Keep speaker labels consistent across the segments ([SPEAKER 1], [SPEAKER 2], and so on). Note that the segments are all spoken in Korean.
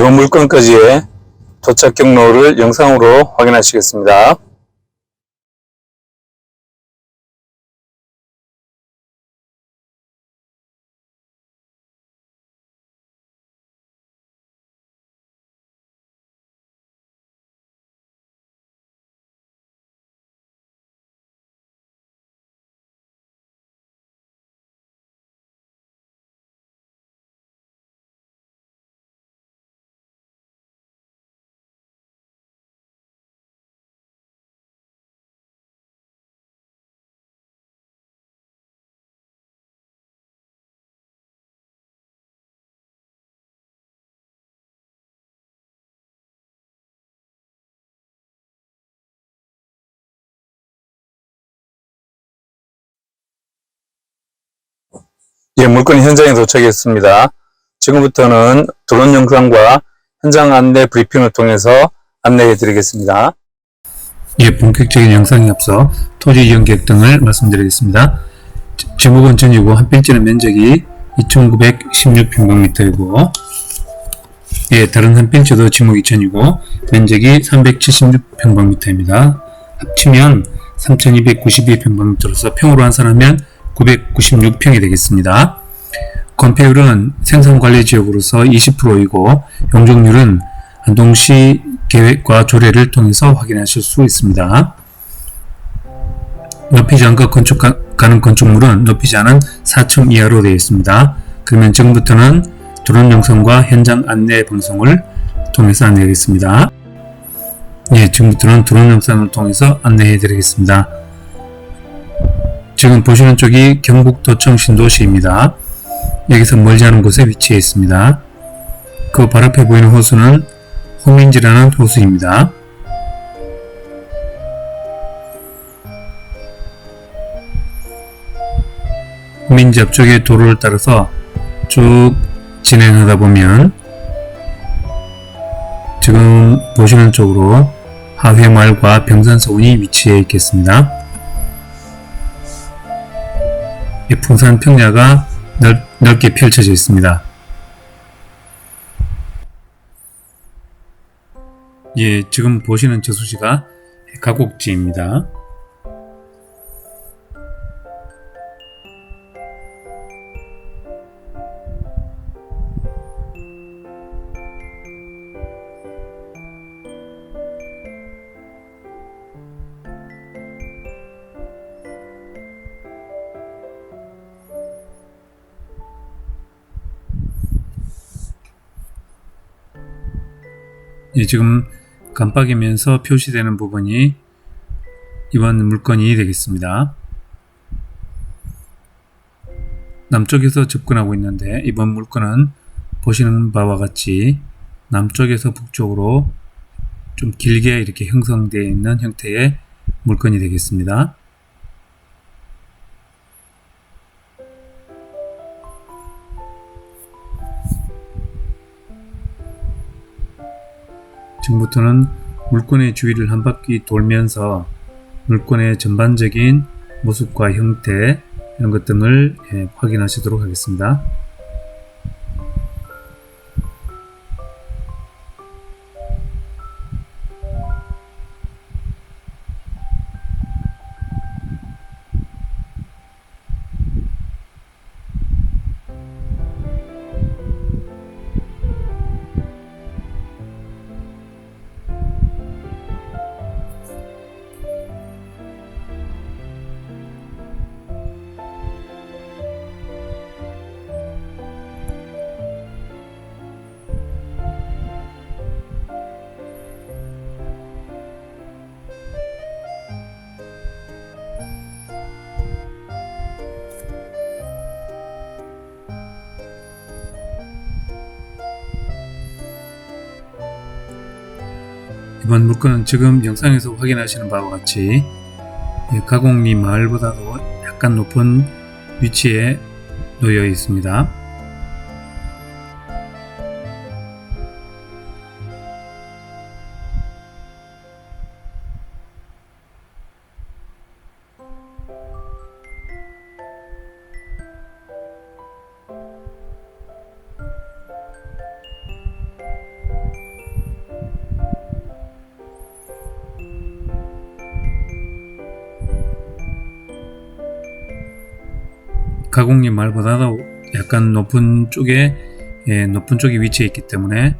[SPEAKER 1] 이번 물건까지의 도착 경로를 영상으로 확인하시겠습니다. 예, 물건 현장에 도착했습니다. 지금부터는 드론 영상과 현장 안내 브리핑을 통해서 안내해 드리겠습니다. 예, 본격적인 영상에 앞서 토지 이용 계획 등을 말씀드리겠습니다. 지- 지목은 전이고 한 필지는 면적이 2,916평방미터이고 예, 다른 한 필지도 지목이 전이고 면적이 376평방미터입니다. 합치면 3,292평방미터로서 평으로 환산하면 996평이 되겠습니다. 건폐율은 생산관리지역으로서 20%이고 용적률은 안동시 계획과 조례를 통해서 확인하실 수 있습니다. 높이지 않고 건축 가, 가는 건축물은 높이지 않은 4층 이하로 되어 있습니다. 그러면 지금부터는 드론 영상과 현장 안내 방송을 통해서 안내하겠습니다. 예, 지금부터는 드론 영상을 통해서 안내해 드리겠습니다. 지금 보시는 쪽이 경북도청 신도시입니다. 여기서 멀지 않은 곳에 위치해 있습니다. 그발 앞에 보이는 호수는 호민지라는 호수입니다. 호민지 앞쪽의 도로를 따라서 쭉 진행하다 보면 지금 보시는 쪽으로 하회마을과 병산서원이 위치해 있겠습니다. 이 풍산 평야가 넓, 넓게 펼쳐져 있습니다. 예, 지금 보시는 저수지가 가곡지입니다. 예, 지금 깜빡이면서 표시되는 부분이 이번 물건이 되겠습니다. 남쪽에서 접근하고 있는데 이번 물건은 보시는 바와 같이 남쪽에서 북쪽으로 좀 길게 이렇게 형성되어 있는 형태의 물건이 되겠습니다. 지금부터는 물건의 주위를 한 바퀴 돌면서 물건의 전반적인 모습과 형태 이런 것 등을 예, 확인하시도록 하겠습니다. 이번 물건은 지금 영상에서 확인하시는 바와 같이 예, 가곡리 마을보다도 약간 높은 위치에 놓여 있습니다. 가공리 마을보다도 약간 높은 쪽에 예, 높은 쪽에 위치해 있기 때문에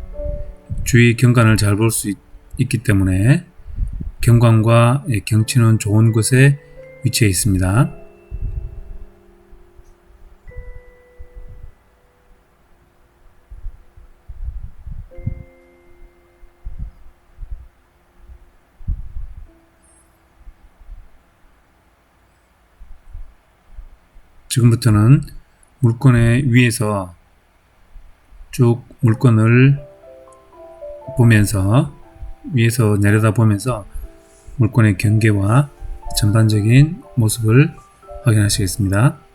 [SPEAKER 1] 주위 경관을 잘 볼 수 있기 때문에 경관과 예, 경치는 좋은 곳에 위치해 있습니다. 지금부터는 물건의 위에서 쭉 물건을 보면서 위에서 내려다 보면서 물건의 경계와 전반적인 모습을 확인하시겠습니다.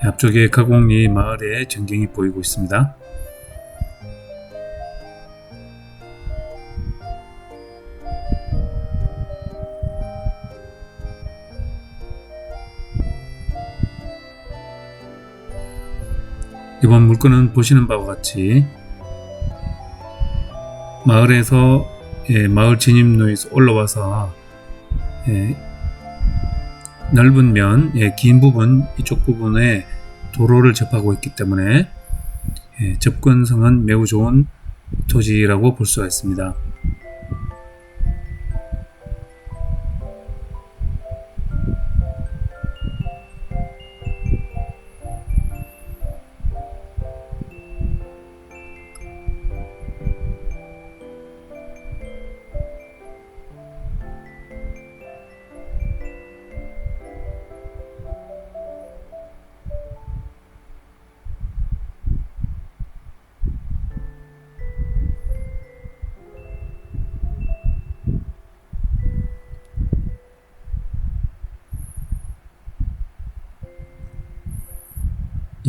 [SPEAKER 1] 앞쪽에 가공리 마을의 전경이 보이고 있습니다. 이번 물건은 보시는 바와 같이 마을에서 예, 마을 진입로에서 올라와서 예, 넓은 면, 예, 긴 부분, 이쪽 부분에 도로를 접하고 있기 때문에 예, 접근성은 매우 좋은 토지라고 볼 수가 있습니다.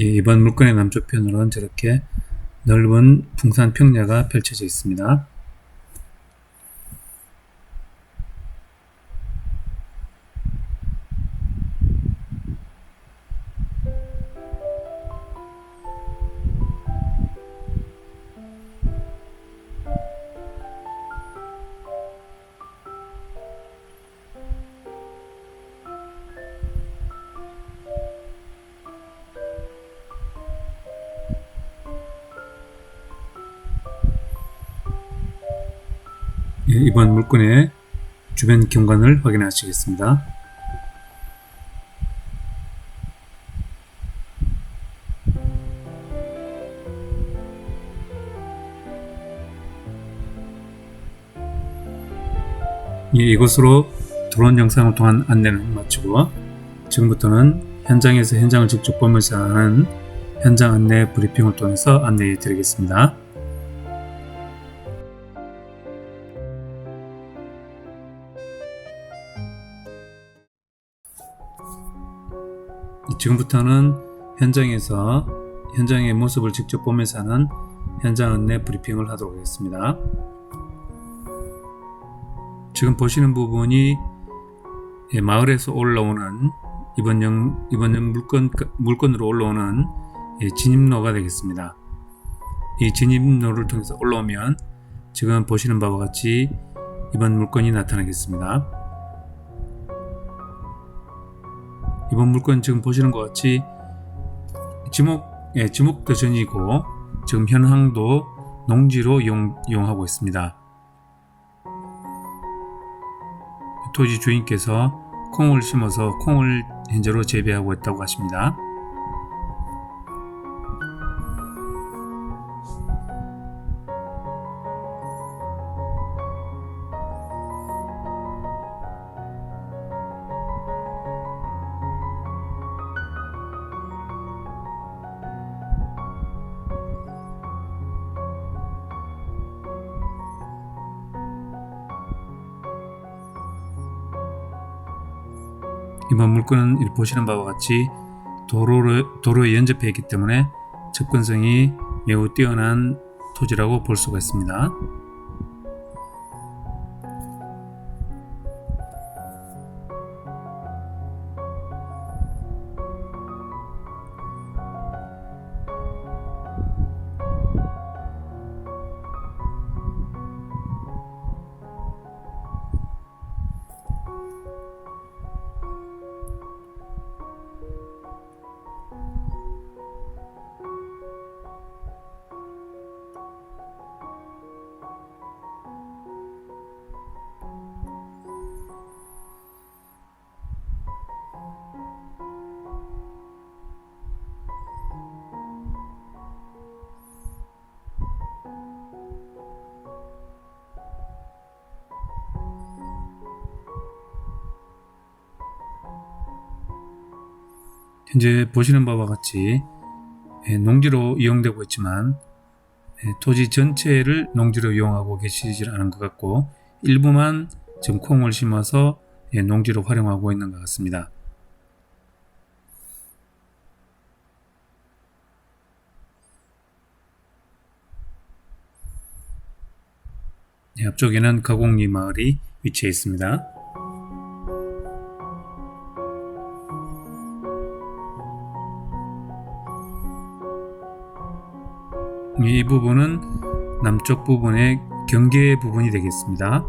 [SPEAKER 1] 예, 이번 물건의 남쪽 편으로는 저렇게 넓은 풍산 평야가 펼쳐져 있습니다. 예, 이번 물건의 주변 경관을 확인하시겠습니다. 예, 이것으로 드론 영상을 통한 안내는 마치고 지금부터는 현장에서 현장을 직접 보면서 하는 현장 안내 브리핑을 통해서 안내해 드리겠습니다. 지금부터는 현장에서 현장의 모습을 직접 보면서 하는 현장 안내 브리핑을 하도록 하겠습니다. 지금 보시는 부분이 예, 마을에서 올라오는 이번 영, 이번 영 물건, 물건으로 올라오는 예, 진입로가 되겠습니다. 이 진입로를 통해서 올라오면 지금 보시는 바와 같이 이번 물건이 나타나겠습니다. 이번 물건 지금 보시는 것 같이 지목, 예, 지목 도 전이고 지금 현황도 농지로 이용, 이용하고 있습니다. 토지 주인께서 콩을 심어서 콩을 현재로 재배하고 있다고 하십니다. 이번 물건은 이 보시는 바와 같이 도로를, 도로에 연접해 있기 때문에 접근성이 매우 뛰어난 토지라고 볼 수가 있습니다. 현재 보시는 바와 같이 예, 농지로 이용되고 있지만 예, 토지 전체를 농지로 이용하고 계시지 않은 것 같고 일부만 지금 콩을 심어서 예, 농지로 활용하고 있는 것 같습니다. 예, 앞쪽에는 가곡리 마을이 위치해 있습니다. 이 부분은 남쪽 부분의 경계 부분이 되겠습니다.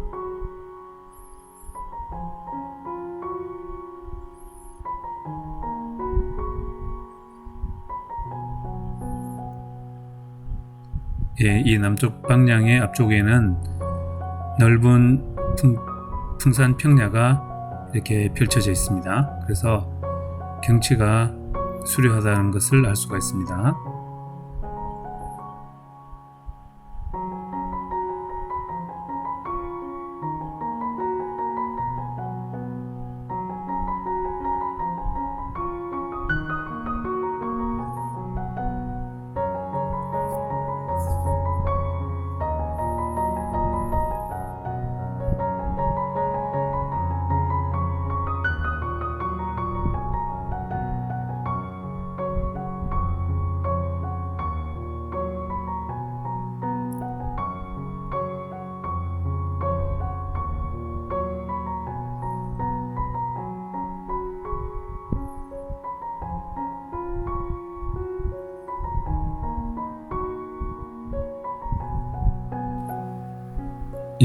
[SPEAKER 1] 예, 이 남쪽 방향의 앞쪽에는 넓은 풍, 풍산 평야가 이렇게 펼쳐져 있습니다. 그래서 경치가 수려하다는 것을 알 수가 있습니다.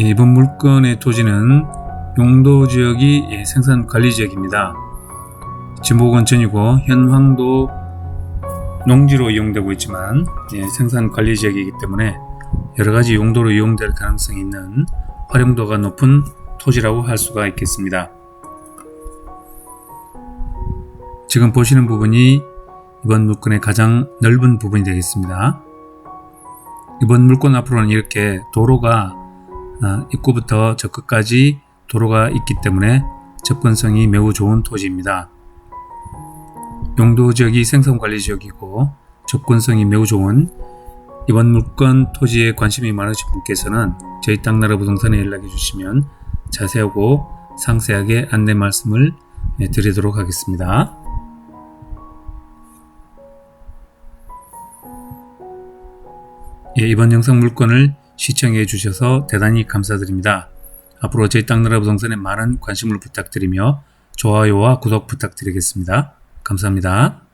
[SPEAKER 1] 이번 물건의 토지는 용도 지역이 예, 생산 관리 지역입니다. 전이고 현황도 농지로 이용되고 있지만 예, 생산 관리 지역이기 때문에 여러 가지 용도로 이용될 가능성이 있는 활용도가 높은 토지라고 할 수가 있겠습니다. 지금 보시는 부분이 이번 물건의 가장 넓은 부분이 되겠습니다. 이번 물건 앞으로는 이렇게 도로가 아, 입구부터 저 끝까지 도로가 있기 때문에 접근성이 매우 좋은 토지입니다. 용도 지역이 생산관리 지역이고 접근성이 매우 좋은 이번 물건 토지에 관심이 많으신 분께서는 저희 땅나라 부동산에 연락해 주시면 자세하고 상세하게 안내 말씀을 예, 드리도록 하겠습니다. 예, 이번 영상 물건을 시청해 주셔서 대단히 감사드립니다. 앞으로 저희 땅나라 부동산에 많은 관심을 부탁드리며 좋아요와 구독 부탁드리겠습니다. 감사합니다.